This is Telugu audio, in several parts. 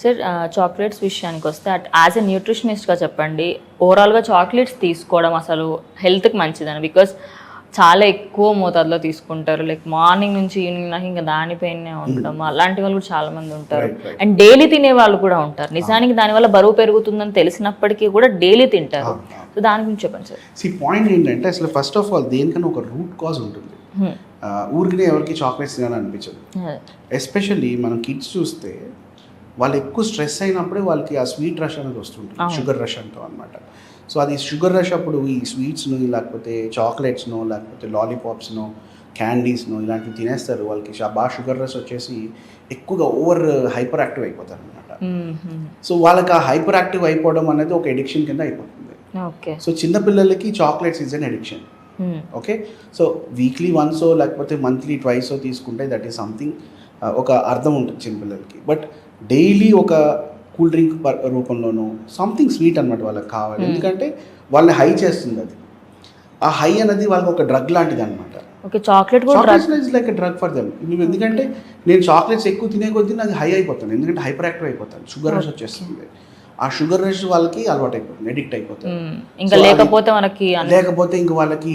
సార్ చాక్లెట్స్ విషయానికి వస్తే అట్ యాజ్ ఎ న్యూట్రిషనిస్ట్గా చెప్పండి ఓవరాల్గా చాక్లెట్స్ తీసుకోవడం అసలు హెల్త్కి మంచిదని బికాస్ చాలా ఎక్కువ మోతాదులో తీసుకుంటారు. లైక్ మార్నింగ్ నుంచి ఈవినింగ్ నాకు ఇంకా దానిపైనే ఉండడం అలాంటి వాళ్ళు కూడా చాలా మంది ఉంటారు. అండ్ డైలీ తినే వాళ్ళు కూడా ఉంటారు. నిజానికి దానివల్ల బరువు పెరుగుతుందని తెలిసినప్పటికీ కూడా డైలీ తింటారు. సో దాని గురించి చెప్పండి సార్. సి పాయింట్ ఏంటంటే అసలు ఫస్ట్ ఆఫ్ ఆల్ దేనికన్నా ఒక రూట్ కాజ్ ఉంటుంది. Hmm. ఆ, ఊరికనే ఎవరికి చాక్లెట్స్ తినాలని అనిపించదు ఎస్పెషల్లీ మనం కిడ్స్ చూస్తే వాళ్ళు ఎక్కువ స్ట్రెస్ అయినప్పుడే వాళ్ళకి ఆ స్వీట్ రష్ అనేది వస్తుంటుంది. షుగర్ రష్ అంటాం అనమాట సో అది షుగర్ రష్ అప్పుడు ఈ స్వీట్స్ను లేకపోతే చాక్లెట్స్నో లేకపోతే లాలీపాప్స్నో క్యాండీస్నో ఇలాంటివి తినేస్తారు వాళ్ళకి. బాగా షుగర్ రష్ వచ్చేసి ఎక్కువగా ఓవర్ హైపర్ యాక్టివ్ అయిపోతారు అనమాట సో వాళ్ళకి ఆ హైపర్ యాక్టివ్ అయిపోవడం అనేది ఒక ఎడిక్షన్ కింద అయిపోతుంది. సో చిన్నపిల్లలకి chocolates is an addiction okay? So weekly వన్సో లేకపోతే మంత్లీ ట్వైసో తీసుకుంటే దట్ ఈస్ సంథింగ్ ఒక అర్థం ఉంటుంది చిన్నపిల్లలకి. బట్ డైలీ ఒక కూల్ డ్రింక్ రూపంలోనో సంథింగ్ స్వీట్ అనమాట వాళ్ళకి కావాలి. ఎందుకంటే వాళ్ళని హై చేస్తుంది అది. ఆ హై అనేది వాళ్ళకి ఒక డ్రగ్ లాంటిది అనమాట ఓకే చాక్లెట్ కూడా chocolates is like drug for them. నువ్వు ఎందుకంటే నేను చాక్లెట్స్ ఎక్కువ తినే కొద్దీ నాకు హై అయిపోతాను. ఎందుకంటే హైపర్ యాక్టివ్ అయిపోతాను. షుగర్ రష్ వచ్చేస్తుంది. ఆ షుగర్ రష్ వాళ్ళకి అలవాటు అయిపోతుంది ఎడిక్ట్ అయిపోతుంది. ఇంకా లేకపోతే మనకి లేకపోతే ఇంక వాళ్ళకి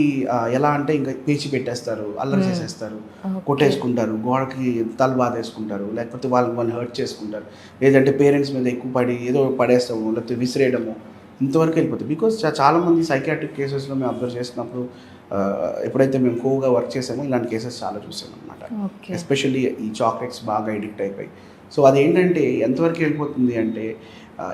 ఎలా అంటే ఇంకా పేచి పెట్టేస్తారు అల్లరి. చేసేస్తారు. కొట్టేసుకుంటారు గోడకి తల బాధేసుకుంటారు లేకపోతే వాళ్ళకి వాళ్ళు హర్ట్ చేసుకుంటారు లేదంటే పేరెంట్స్ మీద ఎక్కువ పడి ఏదో పడేస్తాము లేకపోతే విసిరేయడము ఇంతవరకు వెళ్ళిపోతుంది బికాస్ చాలా మంది సైకాట్రిక్ కేసెస్లో మేము అబ్జర్వ్ చేసినప్పుడు ఎప్పుడైతే మేము కోగా వర్క్ చేసామో ఇలాంటి కేసెస్ చాలా చూసాం అనమాట ఎస్పెషల్లీ ఈ చాక్లెట్స్ బాగా ఎడిక్ట్ అయిపోయి సో అదేంటంటే ఎంతవరకు వెళ్ళిపోతుంది అంటే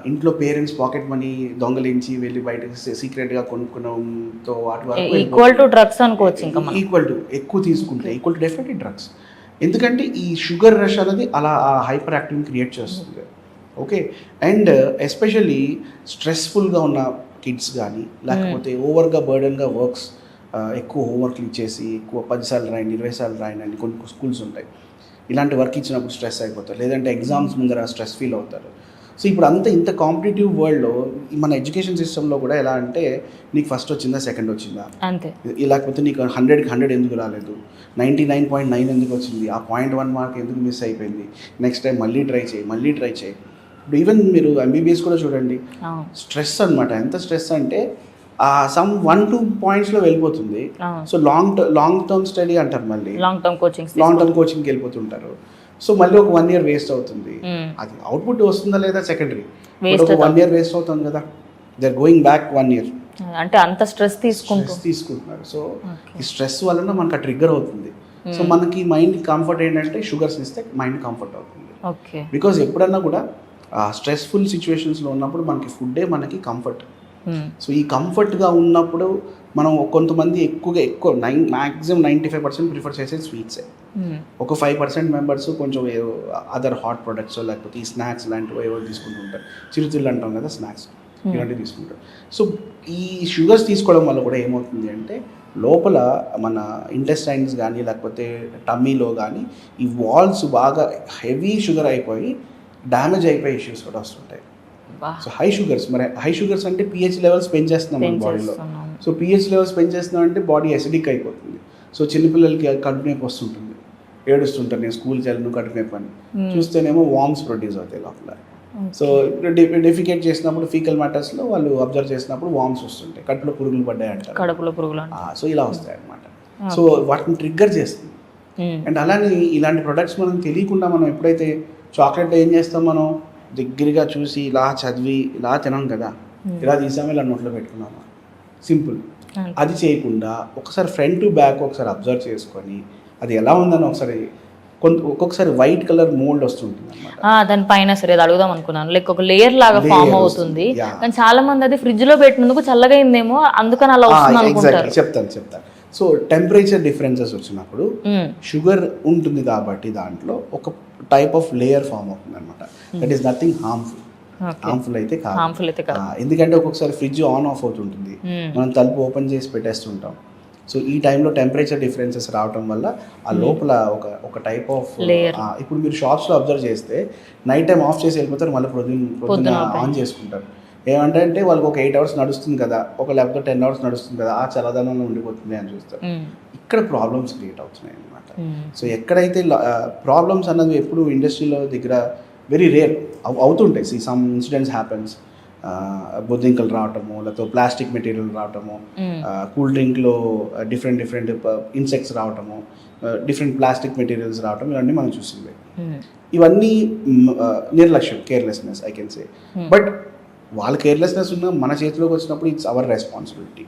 ఇంట్లో పేరెంట్స్ పాకెట్ మనీ దొంగలించి వెళ్ళి బయటకు సీక్రెట్గా కొనుక్కునడంతో వాటి వరకు ఈక్వల్ టు డ్రగ్స్ అనుకోవచ్చు ఇంకా ఈక్వల్ టు ఎక్కువ తీసుకుంటే ఈక్వల్ టు డెఫినెట్లీ డ్రగ్స్ ఎందుకంటే ఈ షుగర్ రష్ అనేది అలా ఆ హైపర్ యాక్టివ్ క్రియేట్ చేస్తుంది. ఓకే? అండ్ ఎస్పెషల్లీ స్ట్రెస్ఫుల్గా ఉన్న కిడ్స్ కానీ లేకపోతే ఓవర్గా బర్డన్గా వర్క్స్ ఎక్కువ హోంవర్క్లు ఇచ్చేసి ఎక్కువ పదిసార్లు రాయండి ఇరవై సార్లు రాయండి అని కొన్ని స్కూల్స్ ఉంటాయి. ఇలాంటి వర్క్ ఇచ్చినప్పుడు స్ట్రెస్ అయిపోతారు. లేదంటే ఎగ్జామ్స్ ముందర స్ట్రెస్ ఫీల్ అవుతారు. సో ఇప్పుడు అంత ఇంత కాంపిటేటివ్ వరల్డ్లో మన ఎడ్యుకేషన్ సిస్టంలో కూడా ఎలా అంటే నీకు ఫస్ట్ వచ్చిందా సెకండ్ వచ్చిందా? అంతే. లేకపోతే నీకు హండ్రెడ్కి హండ్రెడ్ ఎందుకు రాలేదు? నైంటీ నైన్ పాయింట్ నైన్ ఎందుకు వచ్చింది? ఆ పాయింట్ వన్ మార్క్ ఎందుకు మిస్ అయిపోయింది? నెక్స్ట్ టైం మళ్ళీ ట్రై చేయి మళ్ళీ ట్రై చేయి. ఇప్పుడు ఈవెన్ మీరు ఎంబీబీఎస్ కూడా చూడండి. స్ట్రెస్ అనమాట ఎంత స్ట్రెస్ అంటే సమ్ వన్ టూ పాయింట్స్లో వెళ్ళిపోతుంది. అవును so long long term study అంటారు మళ్ళీ. Long term coachings long term కోచింగ్కి వెళ్ళిపోతుంటారు. సో మళ్ళీ ఒక వన్ ఇయర్ వేస్ట్ అవుతుంది. అది అవుట్పుట్ వస్తుందా లేదా సెకండరీ ఒక వన్ ఇయర్ వేస్ట్ అవుతుంది కదా. They are going back one year అంటే అంత స్ట్రెస్ తీసుకుంటూ. స్ట్రెస్ తీసుకుంటున్నారు. సో. ఈ స్ట్రెస్ వలన మనకు ట్రిగ్గర్ అవుతుంది. సో మనకి మైండ్ కంఫర్ట్ ఏంటంటే షుగర్స్ ఇస్తే మైండ్ కంఫర్ట్ అవుతుంది. ఓకే బికాజ్ ఎప్పుడన్నా కూడా స్ట్రెస్ఫుల్ సిచ్యువేషన్స్లో ఉన్నప్పుడు మనకి ఫుడ్డే మనకి కంఫర్ట్ సో ఈ కంఫర్ట్గా ఉన్నప్పుడు మనం కొంతమంది ఎక్కువగా ఎక్కువ nine maximum ninety five percent prefer చేసేది స్వీట్సే ఒక ఫైవ్ పర్సెంట్ మెంబర్స్ కొంచెం అదర్ హాట్ ప్రొడక్ట్స్ లేకపోతే ఈ స్నాక్స్ లాంటివి ఏవో తీసుకుంటుంటారు. చిరుతిళ్ళు అంటాం కదా స్నాక్స్ ఇలాంటివి తీసుకుంటారు. సో ఈ షుగర్స్ తీసుకోవడం వల్ల కూడా ఏమవుతుంది అంటే లోపల మన ఇంటెస్టైన్స్ కానీ లేకపోతే టమ్మీలో కానీ ఈ వాల్స్ బాగా హెవీ షుగర్ అయిపోయి డ్యామేజ్ అయిపోయే ఇష్యూస్ కూడా వస్తుంటాయి. సో హై షుగర్స్ మరి హై షుగర్స్ అంటే పిహెచ్ లెవెల్స్ పెంచేస్తున్నాం మన బాడీలో సో పిహెచ్ లెవెల్స్ పెంచేస్తున్నాం అంటే బాడీ అసిడిక్ అయిపోతుంది. సో చిన్నపిల్లలకి కడుపు నొప్పి వస్తుంటుంది. ఏడుస్తుంటారు నేను స్కూల్కి వెళ్ళను కడుపు నొప్పి అని చూస్తేనేమో వామ్స్ ప్రొడ్యూస్ అవుతాయి లోపల. సో డెఫికేట్ చేసినప్పుడు ఫీకల్ మ్యాటర్స్లో వాళ్ళు అబ్జర్వ్ చేసినప్పుడు వామ్స్ వస్తుంటాయి. కడుపులో పురుగులు పడ్డాయి అంటారు. కడుపులో పురుగులు. సో ఇలా వస్తాయి అనమాట సో వాటిని ట్రిగ్గర్ చేస్తుంది. అండ్ అలానే ఇలాంటి ప్రొడక్ట్స్ మనం తెలియకుండా మనం ఎప్పుడైతే చాక్లెట్ ఏం చేస్తాం మనం? దగ్గరగా చూసి ఇలా చదివి ఇలా తినాం కదా. ఇలా తీసాము ఇలా నోట్లో పెట్టుకున్నామా సింపుల్. అంతే. అది చేయకుండా ఒకసారి ఫ్రంట్ టు బ్యాక్ ఒకసారి అబ్జర్వ్ చేసుకొని అది ఎలా ఉందని ఒకసారి కొంత ఒక్కొక్కసారి వైట్ కలర్ మోల్డ్ వస్తుంటుంది దాని పైన సరే అది అడుగుదాం అనుకున్నాను. లైక్ ఒక లేయర్ లాగా ఫామ్. అవుతుంది. కానీ చాలా మంది అది ఫ్రిడ్జ్లో పెట్టినందుకు చల్లగా అయిందేమో అందుకని అలా వస్తుంది అనుకుంటారు. చెప్తాను చెప్తాను. సో టెంపరేచర్ డిఫరెన్సెస్ వచ్చినప్పుడు మ్మ్. షుగర్ ఉంటుంది కాబట్టి దాంట్లో ఒక టైప్ ఆఫ్ లేయర్ ఫామ్ అవుతుంది అనమాట that is nothing harmful harmful అయితే కాదు. ఎందుకంటే ఒక్కొక్కసారి ఫ్రిడ్జ్ ఆన్ ఆఫ్ అవుతుంటుంది. మ్మ్. మనం తలుపు ఓపెన్ చేసి పెట్టేస్తుంటాం. సో ఈ టైంలో టెంపరేచర్ డిఫరెన్సెస్ రావటం వల్ల ఆ లోపల ఒక ఒక టైప్ ఆఫ్. ఇప్పుడు మీరు షాప్స్లో అబ్జర్వ్ చేస్తే నైట్ టైం ఆఫ్ చేసి వెళ్ళిపోతారు మళ్ళీ పొద్దున open. ఆన్ చేసుకుంటారు. ఏమంటే అంటే వాళ్ళకి ఒక ఎయిట్ అవర్స్ నడుస్తుంది కదా ఒక లేకపోతే టెన్ అవర్స్ నడుస్తుంది కదా ఆ చల్లదనంలో ఉండిపోతుంది అని చూస్తారు. ఇక్కడ ప్రాబ్లమ్స్ క్రియేట్ అవుతున్నాయి అనమాట. సో ఎక్కడైతే ప్రాబ్లమ్స్ అన్నది ఎప్పుడు ఇండస్ట్రీలో దగ్గర వెరీ రేర్ అవుతుంటాయి. సి సమ్ ఇన్సిడెంట్స్ హ్యాపెన్స్ బొద్దింకలు రావటము లేకపోతే ప్లాస్టిక్ మెటీరియల్ రావటము కూల్ డ్రింక్లో డిఫరెంట్ డిఫరెంట్ ఇన్సెక్ట్స్ రావటము డిఫరెంట్ ప్లాస్టిక్ మెటీరియల్స్ రావటం ఇవన్నీ మనం చూసింది. ఇవన్నీ నిర్లక్ష్యం carelessness I can say but వాళ్ళ కేర్లెస్నెస్ ఉన్న మన చేతిలోకి వచ్చినప్పుడు ఇట్స్ అవర్ రెస్పాన్సిబిలిటీ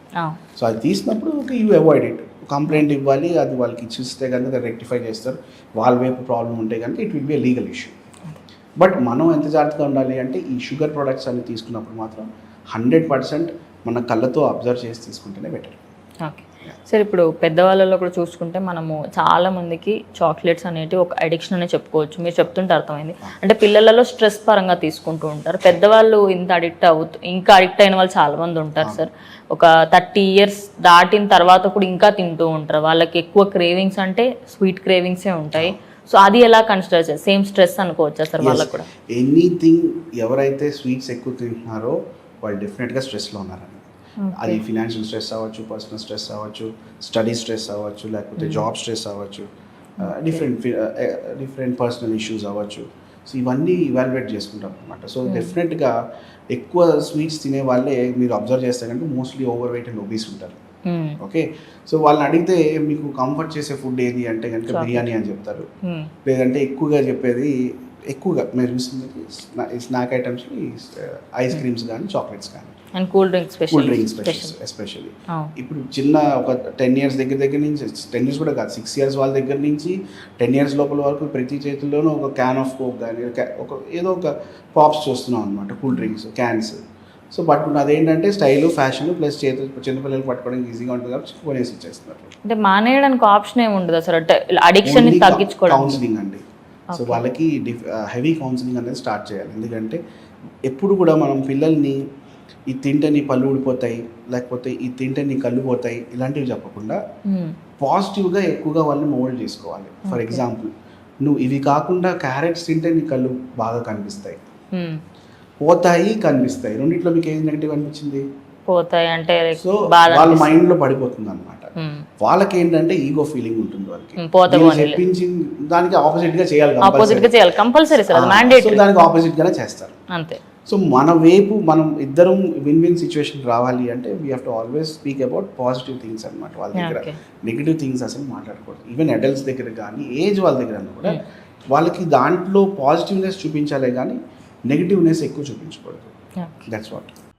సో అది తీసినప్పుడు okay you avoid it complaint ఇవ్వాలి అది వాళ్ళకి ఇచ్చిస్తే కనుక రెక్టిఫై చేస్తారు. వాళ్ళ వైపు ప్రాబ్లం ఉంటే కనుక it will be legal issue but మనం ఎంత జాగ్రత్తగా ఉండాలి అంటే ఈ షుగర్ ప్రొడక్ట్స్ అన్ని తీసుకున్నప్పుడు మాత్రం హండ్రెడ్ పర్సెంట్ మన కళ్ళతో అబ్జర్వ్ చేసి తీసుకుంటేనే బెటర్ ఓకే సరే ఇప్పుడు పెద్దవాళ్ళలో కూడా చూసుకుంటే మనము చాలా మందికి చాక్లెట్స్ అనేటివి ఒక అడిక్షన్ అనే చెప్పుకోవచ్చు. మీరు చెప్తుంటే అర్థమైంది. అంటే పిల్లలలో స్ట్రెస్ పరంగా తీసుకుంటూ ఉంటారు. పెద్దవాళ్ళు ఇంత అడిక్ట్ అవుతూ ఇంకా అడిక్ట్ అయిన వాళ్ళు చాలా మంది ఉంటారు సార్ ఒక థర్టీ ఇయర్స్ దాటిన తర్వాత కూడా ఇంకా తింటూ ఉంటారు. వాళ్ళకి ఎక్కువ క్రేవింగ్స్ అంటే స్వీట్ క్రేవింగ్సే ఉంటాయి. సో అది ఎలా కన్సిడర్ చేస్తారు సేమ్ స్ట్రెస్ అనుకోవచ్చా సార్ వాళ్ళకి కూడా? ఎనీథింగ్ ఎవరైతే స్వీట్స్ ఎక్కువ తింటున్నారో వాళ్ళు డెఫినెట్గా స్ట్రెస్లో ఉన్నారండి. అది ఫినాన్షియల్ స్ట్రెస్ అవ్వచ్చు పర్సనల్ స్ట్రెస్ అవ్వచ్చు స్టడీ స్ట్రెస్ అవ్వచ్చు లేకపోతే జాబ్ స్ట్రెస్ అవ్వచ్చు డిఫరెంట్ డిఫరెంట్ పర్సనల్ ఇష్యూస్ అవ్వచ్చు. సో ఇవన్నీ ఇవాల్యుయేట్ చేసుకుంటాం అనమాట సో డెఫినెట్గా ఎక్కువ స్వీట్స్ తినే వాళ్ళే మీరు అబ్జర్వ్ చేస్తే కనుక mostly over weight and obese ఉంటారు. ఓకే? సో వాళ్ళని అడిగితే మీకు కంఫర్ట్ చేసే ఫుడ్ ఏది అంటే కనుక బిర్యానీ అని చెప్తారు. లేదంటే ఎక్కువగా చెప్పేది ఎక్కువగా మీరు చూసింది స్నాక్ ఐటమ్స్ ఐస్ క్రీమ్స్ కానీ చాక్లెట్స్ కానీ and cool drink cool drinks especially. ఇప్పుడు చిన్న ఒక టెన్ ఇయర్స్ దగ్గర దగ్గర నుంచి టెన్ ఇయర్స్ కూడా కాదు సిక్స్ ఇయర్స్ వాళ్ళ దగ్గర నుంచి టెన్ ఇయర్స్ లోపల వరకు ప్రతి చేతుల్లోనూ ఒక క్యాన్ ఆఫ్ కోక్ కానీ ఒక ఏదో ఒక పాప్స్ చూస్తున్నాం అనమాట కూల్ డ్రింక్స్ క్యాన్స్ సో పట్టుకున్న అదేంటంటే స్టైల్ ఫ్యాషన్ ప్లస్ చేతులు చిన్నపిల్లలు పట్టుకోవడానికి ఈజీగా ఉంటుంది కాబట్టి కొనేసి ఇచ్చేస్తున్నారు. అంటే మానేయడానికి ఆప్షన్ ఏమి ఉండదు అసలు అడిక్షన్ తగ్గించుకోవడం కౌన్సిలింగ్ అండి. సో వాళ్ళకి హెవీ కౌన్సిలింగ్ అనేది స్టార్ట్ చేయాలి ఎందుకంటే ఎప్పుడు కూడా మనం పిల్లల్ని ఈ తింటే నీ పళ్ళు ఊడిపోతాయి లేకపోతే ఈ తింటే నీ కళ్ళు పోతాయి ఇలాంటివి చెప్పకుండా మ్మ్. పాజిటివ్గా ఎక్కువగా వాళ్ళని మోల్డ్ చేసుకోవాలి ఫర్ ఎగ్జాంపుల్ నువ్వు ఇవి కాకుండా క్యారెట్స్ తింటే నీ కళ్ళు బాగా కనిపిస్తాయి మ్మ్. పోతాయి కనిపిస్తాయి రెండిట్లో మీకు ఏది నెగిటివ్ అనిపించింది పోతాయి అంటే సో వాళ్ళ. మైండ్లో పడిపోతుంది అనమాట. వాళ్ళకి ఏంటంటే ఈగో ఫీలింగ్ ఉంటుంది వాళ్ళకి. చెప్పించి దానికి ఆపోజిట్గా చేయాలి ఆపోజిట్గా చేయాలి. కంపల్సరీ సార్ మ్యాండేటరీ దానికి ఆపోజిట్ గానే చేస్తారు. అంతే. సో మన వైపు మనం ఇద్దరం విన్ విన్ సిచ్యువేషన్ రావాలి అంటే we have to always speak about positive things అనమాట వాళ్ళ దగ్గర. నెగిటివ్ థింగ్స్ అసలు మాట్లాడకూడదు. ఈవెన్ అడల్ట్స్ దగ్గర కానీ ఏజ్ వాళ్ళ దగ్గర కూడా వాళ్ళకి దాంట్లో పాజిటివ్నెస్ చూపించాలే కానీ నెగిటివ్నెస్ ఎక్కువ చూపించకూడదు. That's what